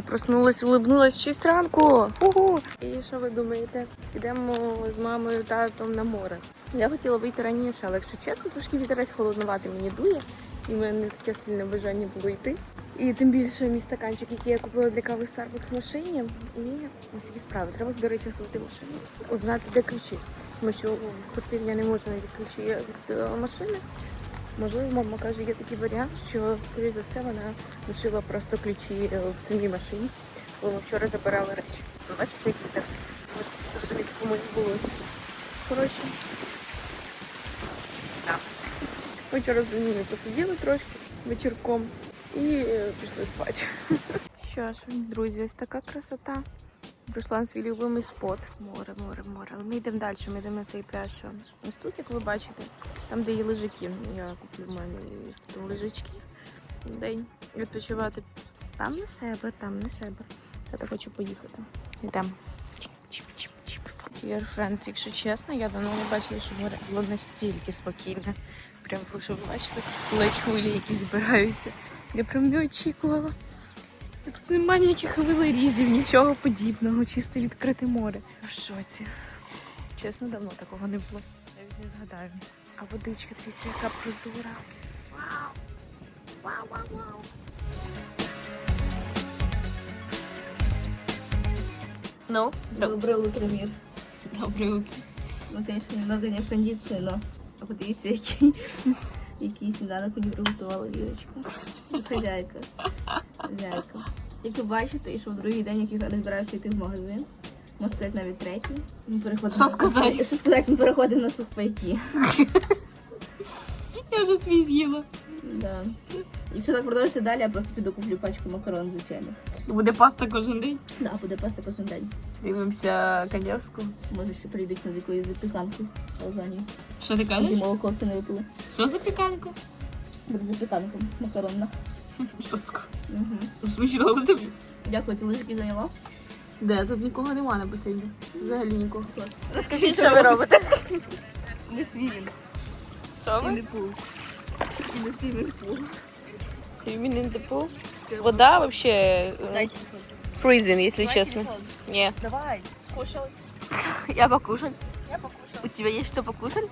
Я проснулась, улыбнулась в 6 ранку. Угу. І що ви думаєте? Підемо з мамою татом на море. Я хотіла вийти раніше, але якщо чесно, трошки вітерець холоднувати мені дує. І в мене таке сильне бажання було йти. І тим більше мій стаканчик, який я купила для кави Starbucks в машині. І ось такі справи. Треба, до речі, слити машину. Узнати, де ключі. Тому що в квартирі я не можу знайти ключі від е, машини. Можливо, мама каже, є такий варіант, що, скоріш за все, вона лишила просто ключі е, в самій машині, бо ми вчора забирали речі. Бачите, який так от по моїм волосі. Коротше. Так. Ми вчора з Данілою посиділи трошки вечірком і е, пішли спати. Що ж, друзі, ось така красота. На свій любимий спот. Море, море, море. Але ми йдемо далі, ми йдемо на цей пляж. що Ось тут, як ви бачите, там, де є лежаки. Я куплю в мене лежачки. День відпочивати. Там не себе, там не себе. Я так хочу поїхати. Йдемо. Dear friends, якщо чесно, я давно не бачила, що море було настільки спокійне. Прям, ви бачили, ледь хвилі якісь збираються. Я прям не очікувала. Тут немає ніяких хвилерізів, нічого подібного, чисто відкрите море. В шоці. Чесно, давно такого не було. Навіть не згадаю. А водичка, дивіться, яка прозора. Вау! Вау, вау, вау! Ну, Доброе утро, мир. добре утро. Ну, конечно, немного не в кондиции, но подивіться, який, який сніданок мені приготувала Вірочка. Хазяйка. Хазяйка. Як ви бачите, і що в другий день, як я зараз збираюся йти в магазин, можна сказати навіть третій. Ми переходимо Що на сказати? Що сказати, ми переходимо на сухпайки. Я вже свій з'їла. Да. Якщо так продовжиться далі, я просто піду куплю пачку макарон звичайних. Буде паста кожен день. Да, буде паста кожен день. Дивимося Каневську. Може ще прийдуть з якоюсь запіканкою лазанью. Що ти І кажеш? молоко все не випили. Що за піканка? Буде запіканка макаронна. Шостка. Угу. Смачного тобі. Дякую, ти лежики зайняла? Де? Тут нікого нема на басейні. Взагалі нікого. Розкажіть, Що ви робите? Ми свівінг. Що І не пул. І не свівінг пул. Сімейний типу. Вода вообще Дайте если честно. Не. Давай. Кушал. Я покушать. Я покушал. У тебя есть что покушать?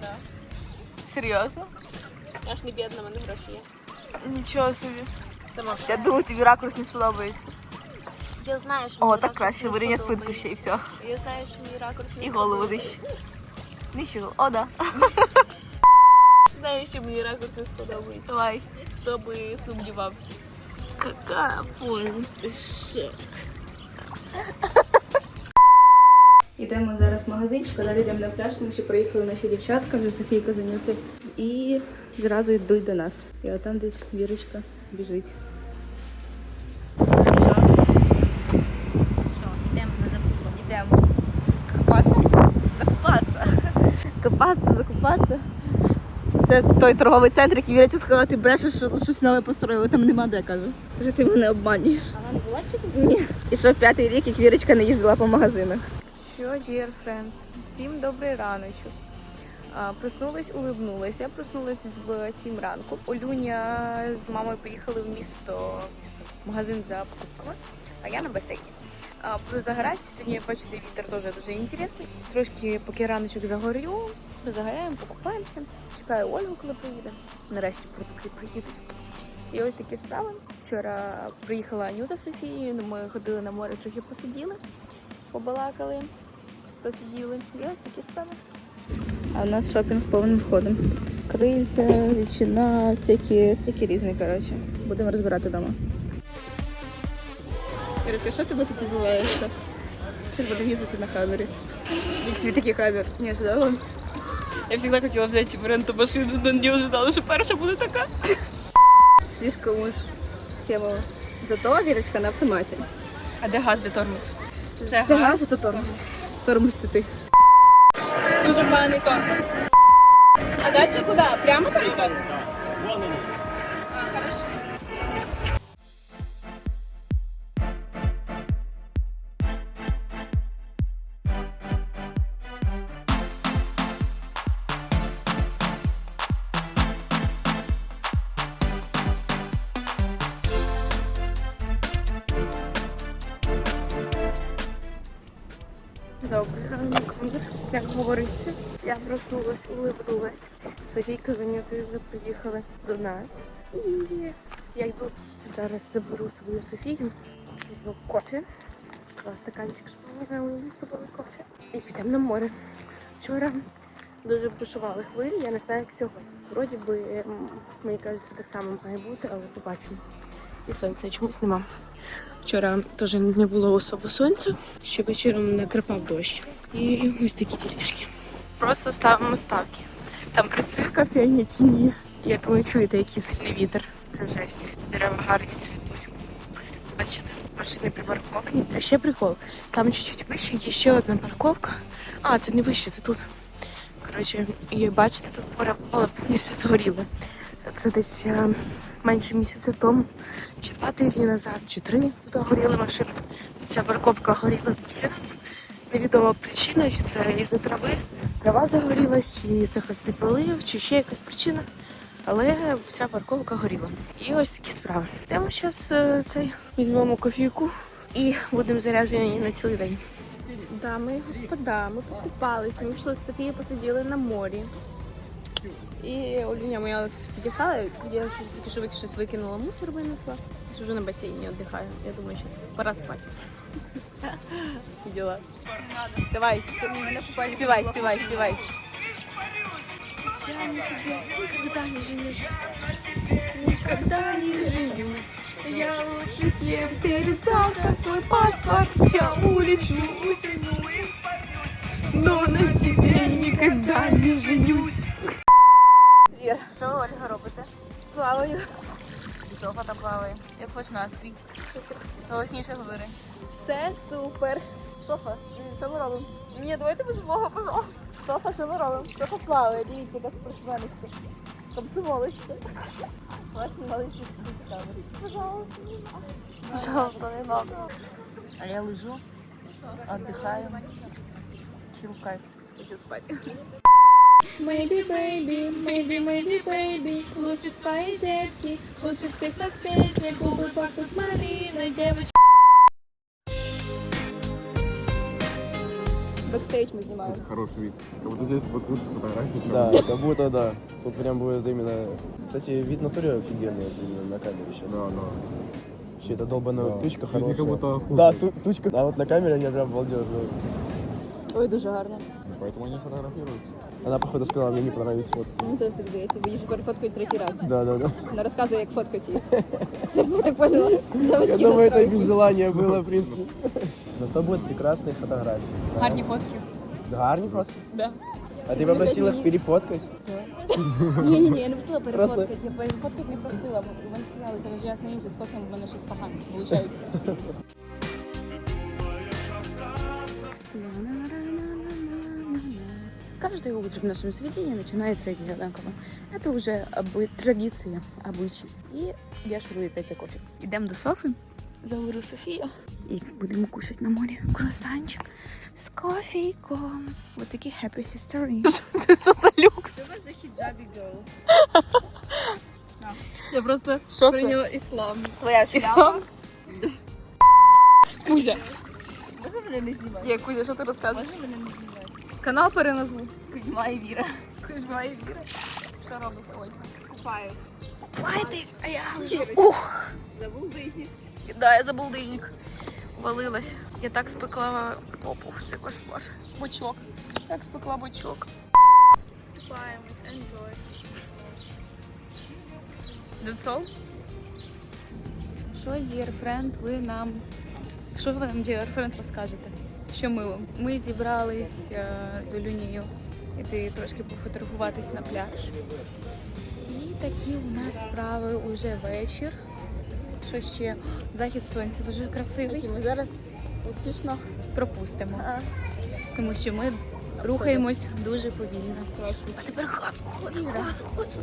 Да. Серьезно? Я ж не бідна, мене гроші є. Нічого собі. Сама. Я думаю, тобі ракурс не сподобається. Я знаю, що О, мені так ракурс краще, не вирівняй спинку сподобається. ще і все. Я знаю, що мені ракурс не І голову сподобається. нижче. Нижче. О, да. Знаю, що мені ракурс не сподобається. Давай. Хто би сумнівався. Какая поза, ти що? Йдемо зараз в магазинчик, а далі йдемо на пляж, тому що приїхали наші дівчатка, вже Софійка зайняти. І зразу йдуть до нас. І отам десь Вірочка біжить. Що, йдемо на закупку? Йдемо. Купатися? Закупатися. Купатися, закупатися. Це той торговий центр, який Вірочка сказала, ти брешеш, що тут щось нове построїли, там нема де. Каже, ти мене обманюєш. А вона не була ще тут? Ні. І що п'ятий рік, як Вірочка не їздила по магазинах. Що, dear friends, всім добрий раночок. Проснулась, улибнулась. Я проснулась в 7 ранку. Олюня з мамою поїхали в місто, місто магазин за покупками, а я на басейні. Буду загорати. Сьогодні бачу, вітер теж дуже інтересний. Трошки поки раночок загорю, загоряємо, покупаємося. Чекаю Ольгу, коли приїде. Нарешті продукти приїдуть. І ось такі справи. Вчора приїхала Анюта ну, ми ходили на море, трохи посиділи, побалакали, посиділи. І ось такі справи. А у нас шопінг повним ходом. Крильця, ветчина, всякі, які різні, коротше. Будемо розбирати вдома. Ірочка, що тебе тут відбувається? Зараз будемо їздити на хамері. Дві такі камер. Не ожидала. Я завжди хотіла взяти в ренту машину, але не ожидала, що перша буде така. Слишком уж тему. Зато Вірочка на автоматі. А де газ, де тормоз? Це, Це газ, а то тормоз. Тормоз це дуже поганий тормоз. А далі куди? Прямо там? Як говориться, я проснулась, улыбнулась. Софійка з Анютою вже приїхали до нас. І я йду зараз заберу свою Софію, візьму кофе. Клас стаканчик, вона виспала кофе. І підемо на море. Вчора дуже бушували хвилі, я не знаю, як сьогодні. Вроді би, мені кажеться, так само має бути, але побачимо. І сонця чомусь нема. Вчора теж не було особо сонця, ще вечором накрапав дощ. І ось такі ділішки. Просто ставимо ставки. Там працює кофейня чи ні. Як ви чуєте, який сильний вітер. Це жесть. Дерева гарні цвітуть. Бачите, машини припарковані. А ще прикол. Там чуть-чуть вище є ще одна парковка. А, це не вище, це тут. Коротше, і бачите, тут поле повністю згоріло. Це десь е, менше місяця тому, чи два тижні назад, чи три, то горіли машини. Ця парковка горіла з машинами. Невідома причина, чи це із-за трави. Трава загорілась, чи це хтось підпалив, чи ще якась причина. Але вся парковка горіла. І ось такі справи. Йдемо зараз цей візьмемо кофійку і будемо заряджені на цілий день. Дами і господа, ми покупалися, ми пішли з Софією, посиділи на морі. І Олюня моя тільки стала, я щось- тільки що вик- щось викинула, мусор винесла. Зараз вже на басейні віддихаю. Я думаю, зараз пора спати. Такі діла. Давай, співай, співай, співай. Я на тебе никогда не женюсь. Никогда не женюсь. Я лучше съем перед завтра свой паспорт. Я улечу, утяну и испарюсь. Но на тебе никогда не женюсь. Плаваю. Софа там плаває. Як хоч настрій. Голосніше говори. Все супер. Софа, що ми робимо? Ні, давайте без мого, пожалуйста. Софа, що ми робимо? Софа плаває, дивіться, яка спортсменочка. Комсомолочка. Вас знімали всі ці. Пожалуйста, не надо. Пожалуйста, не надо. А я лежу, віддихаю. Чил кайф. Хочу спать. Maybe, baby, maybe, maybe, baby Лучше твои детки, лучше всех на свете Губы пахнут малиной, девочка Бекстейдж ми знімали. Хороший вид. Как будто здесь вот лучше фотографии. чем- Да, как будто да. Тут прям будет именно... Кстати, вид на туре офигенный вот именно на камере сейчас. Да, да. Вообще, эта долбаная Да. тучка хорошая. как будто. Да, ту- тучка. А вот на камере я прям балдеж был. Ой, дуже гарно. Поэтому они фотографируются. Она, походу, сказала, мне не понравились фотки. Мені теж так здається, бо її ж перефоткають третій раз. Да, да, да. Вона розказує, як фоткати її. Це я так поняла. Я Заводський думаю, это настрой. без желания было, в принципе. Зато будут прекрасные фотографии. Гарні фотки. Гарні фотки? Да. А ты попросила их перефоткать? Ні, ні, ні, я не просила перефоткати. Я перефоткати не просила, бо вони сказали, каже, я сміюся, сфоткаємо, в мене щось погане виходить. Каждое утро в нашем заведении начинается одинаково. Это уже обы- традиция, обычай. І я шурую опять за кофе. Ідемо до Софи, заберу Софію і будемо кушати на морі круасанчик з кофейком. Вот такі happy history. Що, що за люкс? Я просто Що це? прийняла іслам. Твоя Іслам? Кузя. Може мене не знімати? Є, Кузя, що ти розказуєш? Канал переназву. Кузьма і Віра. Кузьма і Віра. Що робить Ольга? Купаю. Купаєтесь, а я лежу. Ух! Забув диші. Да, я забулдижник. Валилась. Я так спекла попу. Це кошмар. Бочок. Так спекла бочок. Купаємось, enjoy. That's all? Що, dear friend, ви нам... Що ви нам, dear friend, розкажете? Що ми вам? Ми зібрались е, з Олюнією іти трошки пофотографуватись на пляж. І такі у нас справи уже вечір. Що ще? Захід сонця дуже красивий. Ми зараз успішно. Пропустимо. Тому що ми рухаємось дуже повільно. А тепер хас, хас, хас, хас.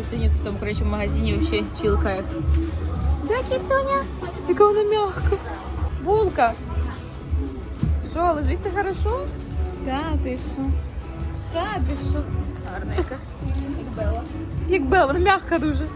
Кіцюня тут там, коротше, в магазині вообще чилкає. Да, кіцюня? Яка вона м'яка. Булка. Що, лежиться хорошо? Да, ти що? Да, ти що? Гарненька. Як Белла. Як Белла, м'яка дуже.